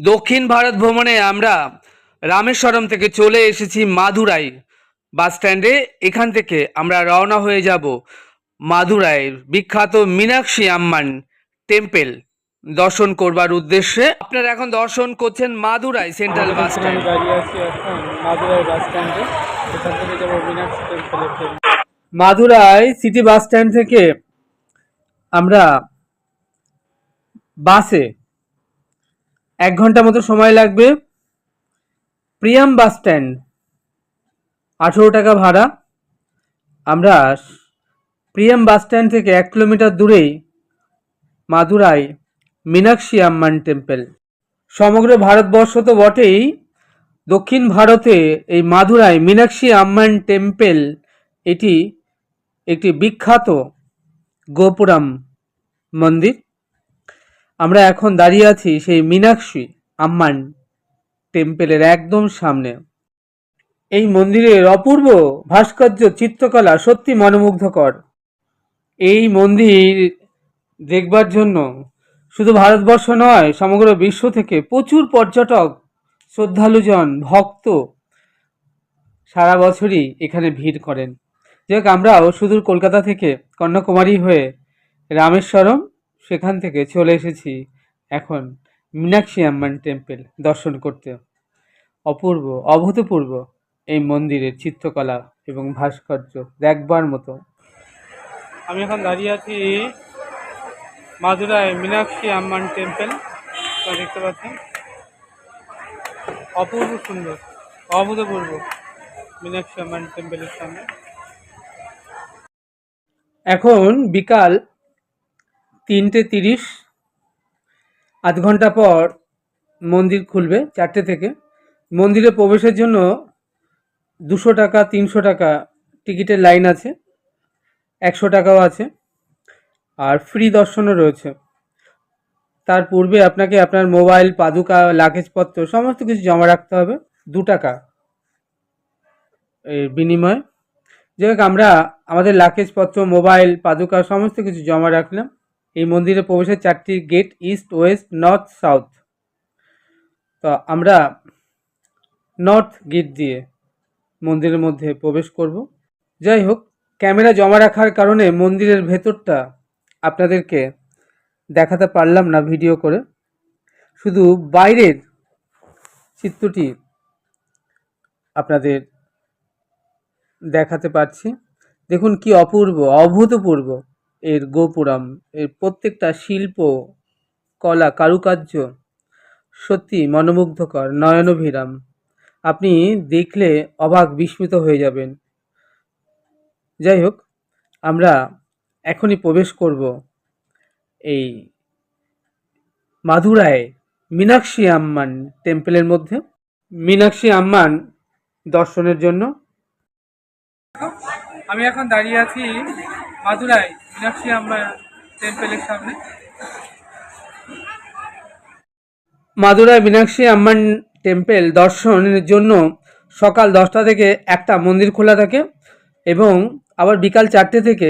দক্ষিণ ভারত ভ্রমণে আমরা রামেশ্বরম থেকে চলে এসেছি মাদুরাই বাস স্ট্যান্ডে। এখান থেকে আমরা রওনা হয়ে যাব মাদুরাইয়ের বিখ্যাত মীনাক্ষী আম্মান টেম্পেল। দর্শন করবার উদ্দেশ্যে আপনারা এখন দর্শন করছেন মাদুরাই সেন্ট্রাল বাস স্ট্যান্ড। দাঁড়িয়ে আছি এখন মাদুরাই বাস স্ট্যান্ডে। এখান থেকে যাব মীনাক্ষী টেম্পলের মাদুরাই সিটি বাস স্ট্যান্ড থেকে আমরা বাসে এক ঘণ্টা মতো সময় লাগবে। প্রিয়াম বাস স্ট্যান্ড, আঠেরো টাকা ভাড়া। আমরা প্রিয়াম বাস স্ট্যান্ড থেকে এক কিলোমিটার দূরেই মাদুরাই মীনাক্ষী আম্মান টেম্পল। সমগ্র ভারতবর্ষ তো বটেই দক্ষিণ ভারতে এই মাদুরাই মীনাক্ষী আম্মান টেম্পল এটি একটি বিখ্যাত গোপুরাম মন্দির। আমরা এখন দাঁড়িয়ে আছি সেই মীনাক্ষী আম্মান টেম্পেলের একদম সামনে। এই মন্দিরের অপূর্ব ভাস্কর্য চিত্রকলা সত্যি মনোমুগ্ধকর। এই মন্দির দেখবার জন্য শুধু ভারতবর্ষ নয়, সমগ্র বিশ্ব থেকে প্রচুর পর্যটক, শ্রদ্ধালুজন, ভক্ত সারা বছরই এখানে ভিড় করেন। যাই হোক, আমরাও সুদূর কলকাতা থেকে কন্যাকুমারী হয়ে রামেশ্বরম সেখান থেকে চলে এসেছি এখন মীনাক্ষী আম্মান টেম্পল দর্শন করতে। অপূর্ব, অভূতপূর্ব এই মন্দিরের চিত্রকলা এবং ভাস্কর্য দেখবার মতো। আমি এখন দাঁড়িয়ে আছি মাদুরায় মীনাক্ষী আম্মান টেম্পল। দেখতে পাচ্ছেন। অপূর্ব সুন্দর, অভূতপূর্ব মীনাক্ষী আম্মান টেম্পলের সামনে। এখন বিকাল তিনটে তিরিশ, আধ ঘণ্টা পর মন্দির খুলবে, চারটে থেকে। মন্দিরে প্রবেশের জন্য দুশো টাকা, তিনশো টাকা টিকিটের লাইন আছে, একশো টাকাও আছে, আর ফ্রি দর্শনও রয়েছে। তার পূর্বে আপনাকে আপনার মোবাইল, পাদুকা, লাগেজপত্র সমস্ত কিছু জমা রাখতে হবে, দু টাকা এর বিনিময়ে। যাই হোক, আমরা আমাদের লাগেজপত্র, মোবাইল, পাদুকা সমস্ত কিছু জমা রাখলাম। এই মন্দিরে প্রবেশের চারটি gate east west north south তো আমরা নর্থ গেট দিয়ে মন্দিরের মধ্যে প্রবেশ করব। যাই হোক, ক্যামেরা জমা রাখার কারণে মন্দিরের ভেতরটা আপনাদেরকে দেখাতে পারলাম না ভিডিও করে। শুধু বাইরের চিত্রটি আপনাদের দেখাতে পারছি। দেখুন কি অপূর্ব, অভূতপূর্ব। এর গোপুরম, এর প্রত্যেকটা শিল্প, কলা, কারুকার্য সত্যি মনোমুগ্ধকর, নয়নভিরাম। আপনি দেখলে অবাক, বিস্মিত হয়ে যাবেন। যাই হোক, আমরা এখনই প্রবেশ করব এই মাদুরায় মীনাক্ষী আম্মান টেম্পলের মধ্যে। মীনাক্ষী আম্মান দর্শনের জন্য। আমি এখন দাঁড়িয়ে আছি মাদুরাই, মীনাক্ষী আম্মান টেম্পলের সামনে। মাদুরাই মীনাক্ষী আম্মান টেম্পল দর্শনের জন্য সকাল দশটা থেকে একটা মন্দির খোলা থাকে এবং আবার বিকাল চারটে থেকে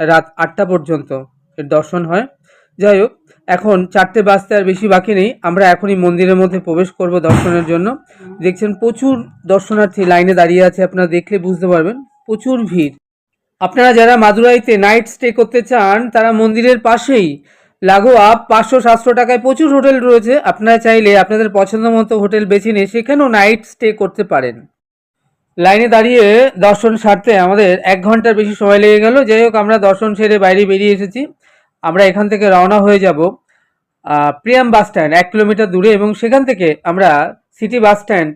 রাত আটটা পর্যন্ত এর দর্শন হয়। যাই হোক, এখন চারটে বাজতে আর বেশি বাকি নেই। আমরা এখনই মন্দিরের মধ্যে প্রবেশ করব দর্শনের জন্য। দেখছেন প্রচুর দর্শনার্থী লাইনে দাঁড়িয়ে আছে, আপনারা দেখলে বুঝতে পারবেন। প্রচুর ভিড়। আপনারা যারা মাদুরাইতে নাইট স্টে করতে চান, তারা মন্দিরের পাশেই লাগোয়া পাঁচশো সাতশো টাকায় প্রচুর হোটেল রয়েছে। আপনারা চাইলে আপনাদের পছন্দ মতো হোটেল বেছে নিয়ে সেখানেও নাইট স্টে করতে পারেন। লাইনে দাঁড়িয়ে দর্শন সারতে আমাদের এক ঘণ্টার বেশি সময় লেগে গেল। যাই হোক, আমরা দর্শন সেরে বাইরে বেরিয়ে এসেছি। আমরা এখান থেকে রওনা হয়ে যাব প্রিয়াম বাস স্ট্যান্ড, এক কিলোমিটার দূরে এবং সেখান থেকে আমরা সিটি বাস স্ট্যান্ড,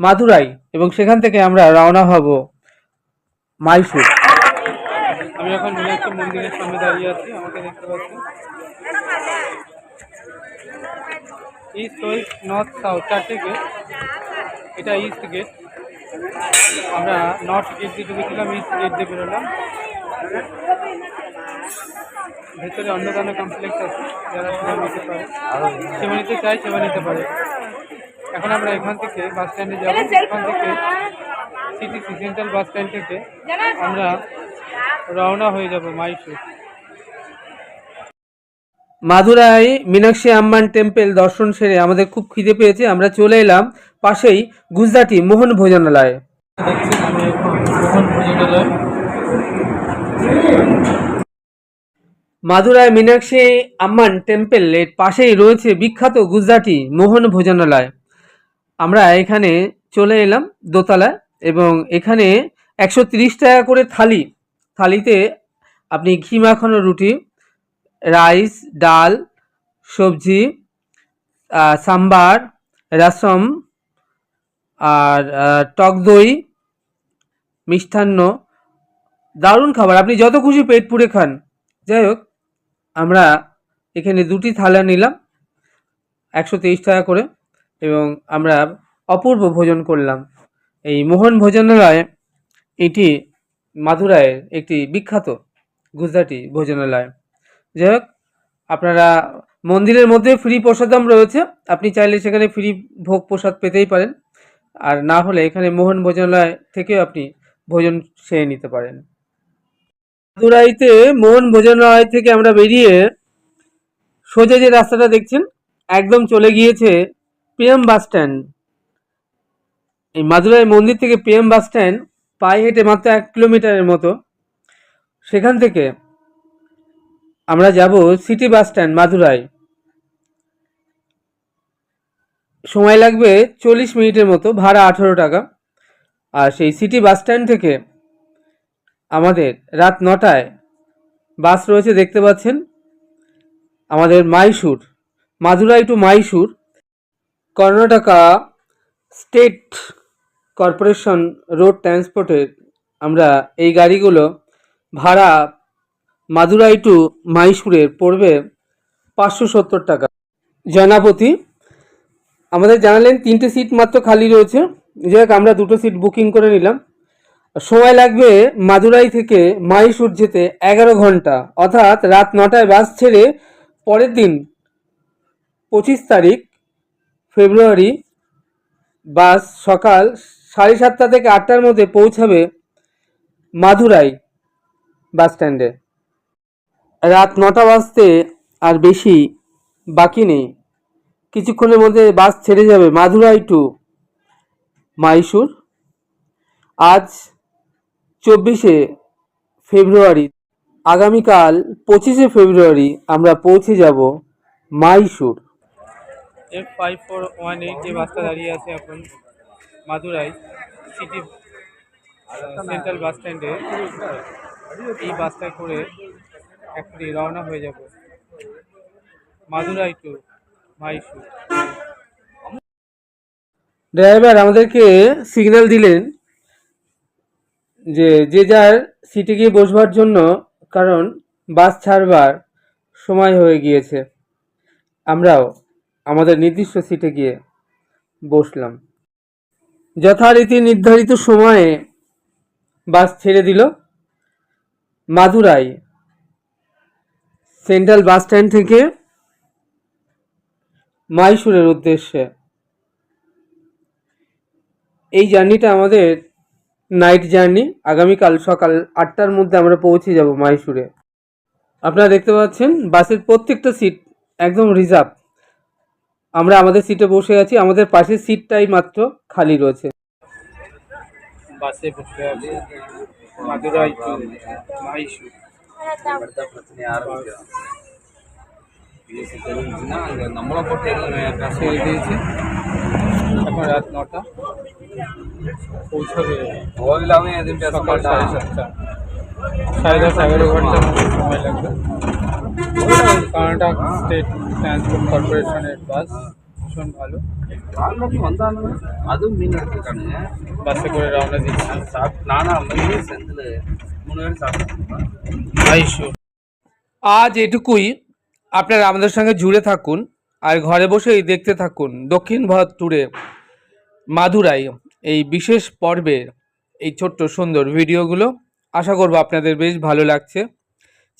মাদুরাই এবং সেখান থেকে আমরা রওনা হব। মাইসুর আমি এখন মীনাক্ষী মন্দিরের সামনে দাঁড়িয়ে আছি, আমাকে দেখতে পাচ্ছি ইস্ট ওয়েস্ট নর্থ সাউথ চারটে গেট এটা ইস্ট গেট আমরা নর্থ গেট দিয়ে ঢুকেছিলাম ইস্ট গেট দিয়ে বেরোলাম। ভেতরে অন্নদান কমপ্লেক্স আছে, যারা সেবা নিতে পারে। সেবা নিতে চায়, সেবা নিতে পারে। এখন আমরা এখান থেকে বাস স্ট্যান্ডে যাব। এখান থেকে সিটিসি সেন্ট্রাল বাস স্ট্যান্ড থেকে আমরা রওনা হয়ে যাব মাইসুর। মাদুরাই মীনাক্ষী আম্মান টেম্পল দর্শন সেরে আমাদের খুব খিদে পেয়েছে। আমরা চলে এলাম পাশেই গুজরাটি মোহন ভোজনালয়ে। মোহন ভোজনালয় মাদুরাই মীনাক্ষী আম্মান টেম্পলের পাশেই রয়েছে বিখ্যাত গুজরাটি মোহন ভোজনালয়। আমরা এখানে চলে এলাম দোতলায়। এবং এখানে একশো টাকা করে থালি। থালিতে আপনি ঘি মাখানো রুটি, রাইস, ডাল, সবজি সাম্বার, রসম, আর টক দই, মিষ্টান্ন, দারুণ খাবার। আপনি যত খুশি পেট পুড়ে খান। যাই হোক, আমরা এখানে দুটি থালা নিলাম, একশো তেইশ টাকা করে, এবং আমরা অপূর্ব ভোজন করলাম। এই মোহন ভোজনালয়, এটি মাদুরাইয়ের একটি বিখ্যাত গুজরাটি ভোজনালয়। যাই হোক, আপনারা মন্দিরের মধ্যে ফ্রি প্রসাদম রয়েছে। আপনি চাইলে সেখানে ফ্রি ভোগ প্রসাদ পেতেই পারেন। আর না হলে এখানে মোহন ভোজনালয় থেকেও আপনি ভোজন সেরে নিতে পারেন। মাদুরাইতে মোহন ভোজনালয় থেকে আমরা বেরিয়ে সোজা যে রাস্তাটা দেখছেন, একদম চলে গিয়েছে পিএম বাস স্ট্যান্ড। এই মাদুরাই মন্দির থেকে পিএম বাস স্ট্যান্ড পায়ে হেঁটে মাত্র এক কিলোমিটারের মতো। সেখান থেকে আমরা যাব সিটি বাস স্ট্যান্ড, মাদুরাই। সময় লাগবে চল্লিশ মিনিটের মতো, ভাড়া আঠেরো টাকা। আর সেই সিটি বাস স্ট্যান্ড থেকে আমাদের রাত নটায় বাস রয়েছে, দেখতে পাচ্ছেন? আমাদের Mysore, Madurai to Mysore, Karnataka state corporation road ট্রান্সপোর্টের আমরা এই গাড়িগুলো ভাড়া মাদুরাই টু মাইসুরের পড়বে পাঁচশো সত্তর টাকা। জনাপতি আমাদের জানালেন তিনটে সিট মাত্র খালি রয়েছে। যাই আমরা দুটো সিট বুকিং করে নিলাম। সময় লাগবে মাদুরাই থেকে মাইসুর যেতে এগারো ঘণ্টা। অর্থাৎ রাত নটায় বাস ছেড়ে পরের দিন পঁচিশ তারিখ ফেব্রুয়ারি বাস সকাল সাড়ে সাতটা থেকে আটটার মধ্যে পৌঁছাবে মাদুরাই বাস স্ট্যান্ডে। রাত নটা বাজতে আর বেশি বাকি নেই। কিছুক্ষণের মধ্যে বাস ছেড়ে যাবে মাদুরাই টু মাইসুর। আজ চব্বিশে ফেব্রুয়ারি, আগামীকাল পঁচিশে ফেব্রুয়ারি আমরা পৌঁছে যাব Mysore. F five four one eight যে বাসটা দাঁড়িয়ে আছে এখন। মাদুরাই সিটি সেন্ট্রাল বাস স্ট্যান্ডে এই বাসটা করে এখনই রওনা হয়ে যাব। মাদুরাই টু মাইসুর ড্রাইভার, আমাদেরকে সিগন্যাল দিলেন যে যে যার সিটে গিয়ে বসবার জন্য, কারণ বাস ছাড়বার সময় হয়ে গিয়েছে। আমরাও আমাদের নির্দিষ্ট সিটে গিয়ে বসলাম। যথারীতি নির্ধারিত সময়ে বাস ছেড়ে দিল মাদুরাই। সেন্ট্রাল বাস স্ট্যান্ড থেকে মাইসুরের উদ্দেশ্যে। এই জার্নিটা আমাদের নাইট জার্নি। আগামীকাল সকাল আটটার মধ্যে আমরা পৌঁছে যাব মাইসুরে। আপনারা দেখতে পাচ্ছেন, বাসের প্রত্যেকটা সিট একদম রিজার্ভ। আমরা আমাদের সিটে বসে আছি। আমাদের পাশের সিটটাই মাত্র খালি রয়েছে। বাসে বসে আছে। মাদুরাই টু মাইসুর ছেড়ে দিয়েছে এখন রাত নটা। পৌঁছাবে। সকাল সাড়ে সাতটা। সাড়ে দশ এগারো ঘণ্টার মতো সময় লাগবে। কর্ণাটক স্টেট ট্রান্সপোর্ট কর্পোরেশনের বাস ভীষণ ভালো। அதுவும் மீன் எடுத்துருக்கானுங்க பஸ்ஸு கூட செந்தில் மூணு பேரும் আজ এটুকুই। আপনারা আমাদের সঙ্গে জুড়ে থাকুন আর ঘরে বসেই দেখতে থাকুন দক্ষিণ ভারত ট্যুরে মাদুরাই এই বিশেষ পর্বের এই ছোট্ট সুন্দর ভিডিওগুলো আশা করব আপনাদের বেশ ভালো লাগছে।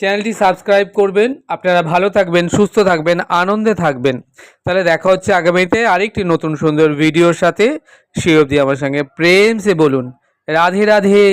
চ্যানেলটি সাবস্ক্রাইব করবেন। আপনারা ভালো থাকবেন, সুস্থ থাকবেন, আনন্দে থাকবেন। তাহলে দেখা হচ্ছে আগামীতে আরেকটি নতুন সুন্দর ভিডিওর সাথে। সে অবধি আমার সঙ্গে প্রেম সে বলুন। রাধে রাধে।